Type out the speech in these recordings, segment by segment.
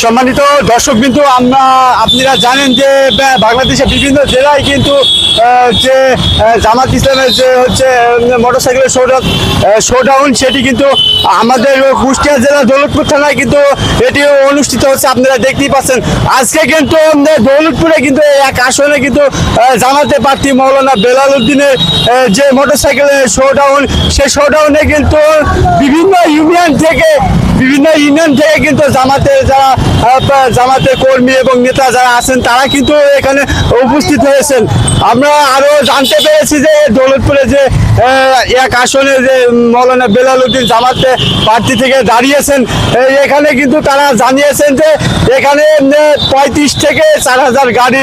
সম্মানিত দর্শক বিন্দু আমরা আপনারা জানেন যে বাংলাদেশের বিভিন্ন জেলায় কিন্তু যে জামাত ইসলামের যে হচ্ছে মোটরসাইকেলের শোডাউন শোডাউন সেটি কিন্তু আমাদের কুষ্টিয়া জেলা দৌলতপুর থানায় কিন্তু এটি অনুষ্ঠিত হচ্ছে আপনারা দেখতেই পাচ্ছেন। আজকে কিন্তু দৌলতপুরে কিন্তু এক আসনে কিন্তু আহ, জামাতের প্রার্থী মৌলানা বেলাল উদ্দিনের যে মোটরসাইকেলের শোডাউন সেই শোডাউনে কিন্তু বিভিন্ন ইউনিয়ন থেকে বিভিন্ন ইউনিয়ন থেকে কিন্তু জামাতে যারা জামাতে কর্মী এবং নেতা যারা আছেন, তারা কিন্তু এখানে উপস্থিত হয়েছেন। আমরা আরও জানতে পেরেছি যে দৌলতপুরে যে এক আসনে যে মৌলানা বেলাল উদ্দিন জামাতে প্রার্থী থেকে দাঁড়িয়েছেন এখানে কিন্তু তারা জানিয়েছেন যে এখানে পঁয়ত্রিশ থেকে চার হাজার গাড়ি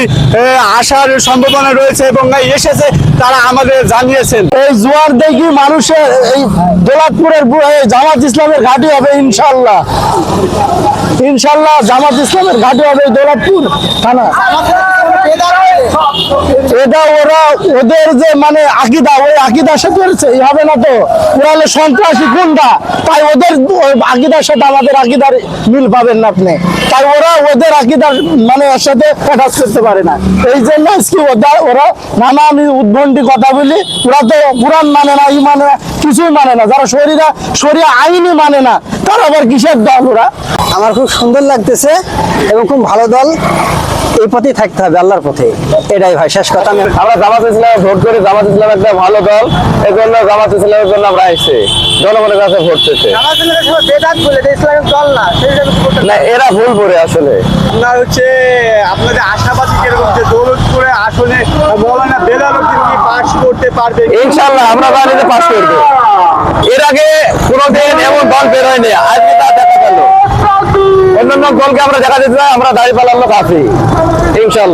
আসার সম্ভাবনা রয়েছে এবং এসেছে, তারা আমাদের জানিয়েছেন। এই জোয়ার দেখি মানুষের, এই দোলাতপুরের জামাত ইসলামের ঘাঁটি হবে ইনশাল্লাহ ইনশাল্লাহ জামাত ইসলামের ঘাটে হবে দৌলতপুর থানা। এটা ওরা ওদের যে মানে আকিদা, ওই সাথে হবে না তো? ওরা হলো সন্ত্রাসী গুন্ডা। তাই ওদের আকিদার সাথে আমাদের আকিদার মিল পাবেন না আপনি। তাই ওরা ওদের আকিদার মানে সাথে করতে পারে না। এই জন্য আজকে ওরা ওরা নানা আমি কথা বলি, ওরা তো কোরআন মানে না, ই মানে না, কিছুই মানে না। যারা শরীরা শরীর আইনই মানে না, তারা আবার কিসের দল ওরা? আমার খুব সুন্দর লাগতেছে এবং খুব ভালো দল। এই পথেই থাকতে হবে আল্লাহর পথে। এটাই ভাই শেষ কথা। আমি আমরা জামাত ইসলামে ভোট করি জামাত ইসলাম একটা ভালো দল। এই জন্য জামাত ইসলামের জন্য আমরা এসেছি জনগণের কাছে ভোট পেতে না এরা ভুল করে আসলে। আপনার হচ্ছে আপনাদের আশাবাদী কীরকম যে দৌলতপুরে আসনে মৌলানা বেলাল উদ্দিন কি পাস করতে পারবে ইনশাল্লাহ আমরা বাড়িতে পাস করব। এর আগে কোনোদিন এমন দল বের হয়নি। আজকে দলকে আমরা দেখা দিতে চাই আমরা দাঁড়িয়ে পালার লোক আছি। ইনশাল্লাহ।